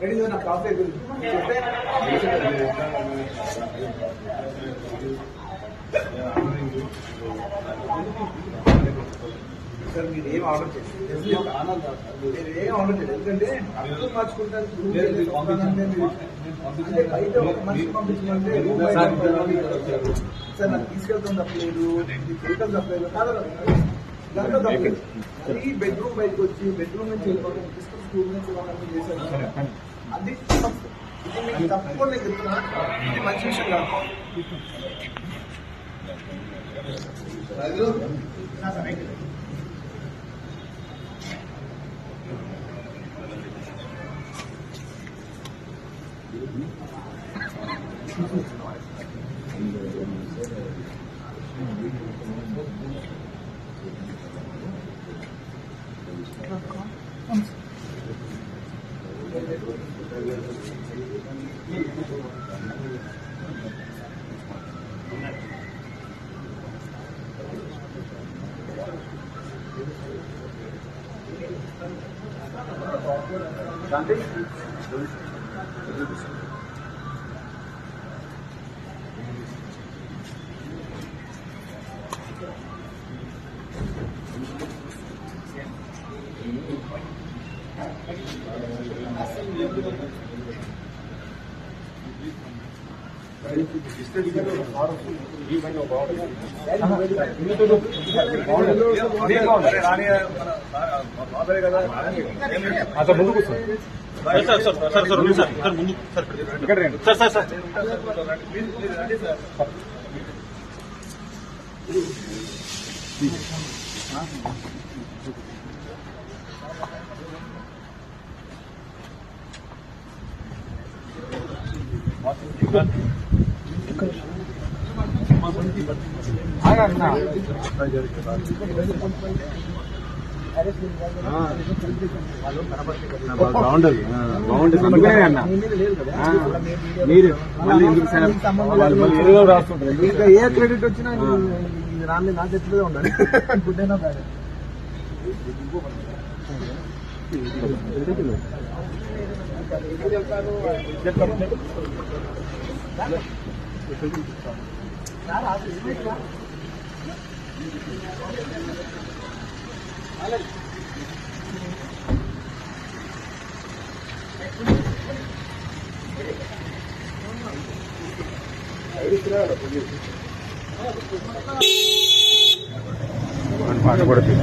Ready నా coffee sir మీరు ఏం ఆర్డర్ చేయండి మీరు ఏం ఆర్డర్ చేయండి ఎందుకంటే అర్థం మార్చుకుంటాను అంటే బయట ఒక మనిషి పంపించమంటే సార్ నాకు తీసుకెళ్తాం తప్పలేదు చేయటం తప్పలేదు కాదు దాంట్లో తప్పలేదు. అది బెడ్రూమ్ బయటకు వచ్చి బెడ్రూమ్ నుంచి వెళ్ళిపోవడం తీసుకుని స్కూల్ నుంచి వెళ్ళాలని చేశాను అది తప్పు. ఇది మీకు తప్పకుండా నేను చెప్తున్నా. ఇది మంచి విషయం కాదు. Sir, right. శాంతి అసలు ముందు కూర్చో సార్ సార్ సార్ సార్ ఉంది సార్ సార్ ముందు సార్ ఇక్కడ రండి సార్ సార్ సార్ ఆగన్నా. బాగుండదు అందుకనే అన్న మీరు మళ్ళీ ఎందుకు రాస్తుంటారు ఇంకా ఏ క్రెడిట్ వచ్చినా రాని నా చేతిలో ఉండాలి గుడ్ అయినా బ్యాడ్ పాట పడుతుంది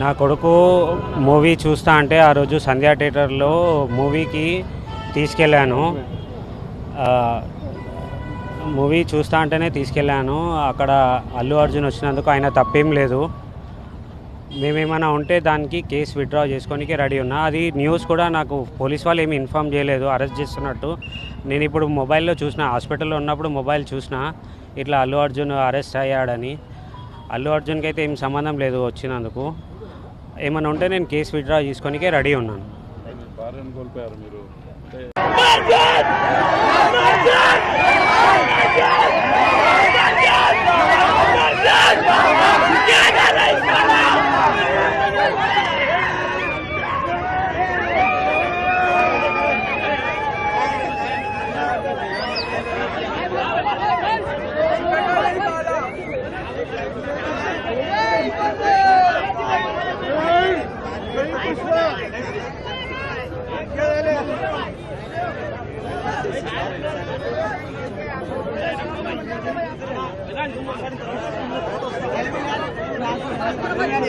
నా కొడుకు మూవీ చూస్తా అంటే ఆ రోజు సంధ్యా థియేటర్లో మూవీకి తీసుకెళ్ళాను. మూవీ చూస్తా అంటేనే తీసుకెళ్ళాను. అక్కడ అల్లు అర్జున్ వచ్చినందుకు ఆయన తప్పేం లేదు. మేమేమైనా ఉంటే దానికి కేసు విత్డ్రా చేసుకోనికి రెడీ ఉన్నా. అది న్యూస్ కూడా నాకు పోలీస్ వాళ్ళు ఏమి ఇన్ఫామ్ చేయలేదు. అరెస్ట్ చేస్తున్నట్టు. నేను ఇప్పుడు మొబైల్లో చూసిన హాస్పిటల్లో ఉన్నప్పుడు మొబైల్ చూసిన ఇట్లా అల్లు అర్జున్ అరెస్ట్ అయ్యాడని. అల్లు అర్జున్కి అయితే ఏం సంబంధం లేదు వచ్చినందుకు. ఏమైనా ఉంటే నేను కేసు విత్డ్రా చేసుకోనికే రెడీ ఉన్నాను. మీరు.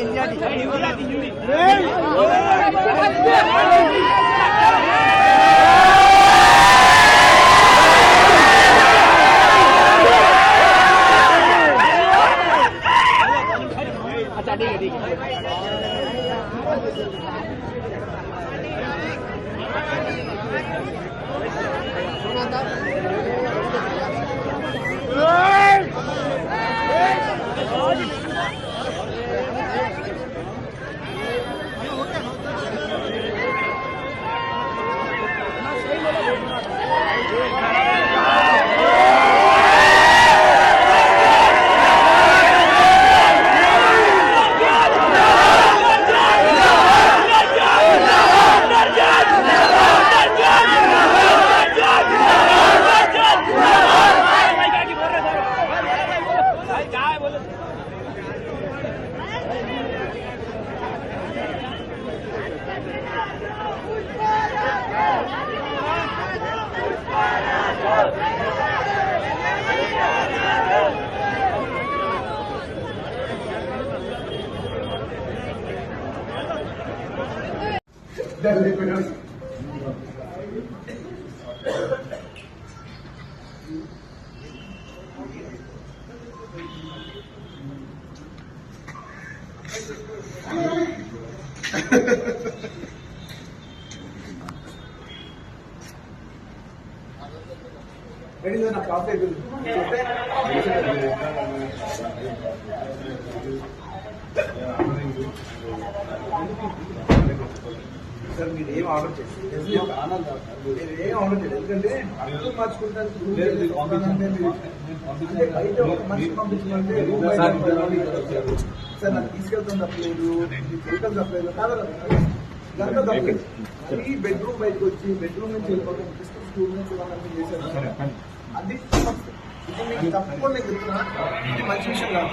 Hey! Hey! Hey! Hey! Ready నా కాఫీ చెప్తే సార్ మీరు ఏం ఆర్డర్ చేయండి మీరు ఏం ఆర్డర్ చేయండి ఎందుకంటే అర్థం మార్చుకుంటానికి సార్, నాకు తీసుకెళ్తాం తప్పలేదు. వెళ్తాం తప్పలేదు. కాదు దాంట్లో తప్పలేదు. ఈ బెడ్రూమ్ బయటకు వచ్చి బెడ్రూమ్ నుంచి వెళ్ళిపోతాం స్కూల్ నుంచి వాళ్ళని చేశారు. అది. ఇది మీకు తప్పకుండా నేను చెప్తున్నా ఇది మంచి విషయం కాదు.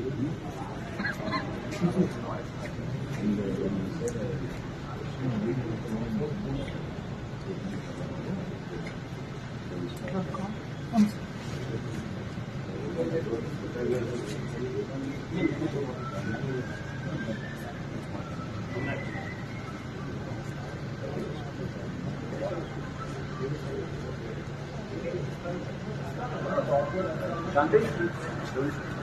什么？嗯。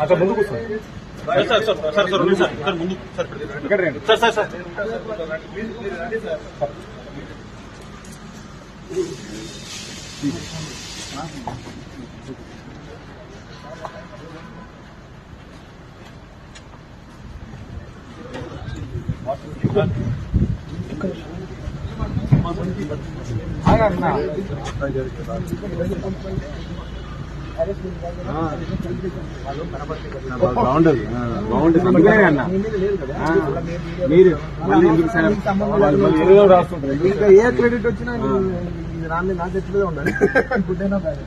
అక్కడ ముందు కూర్చోండి sir sir sir sir sir ఉంది సార్ సార్ ముందు సార్ ఇక్కడ రండి సార్ సార్ సార్ ఆగండి నా. బాగుంటుంది అన్న మీరు ఇంకా ఏ క్రెడిట్ వచ్చినా రాని నా చెట్లుగా ఉండాలి గుడ్డైనా అయినా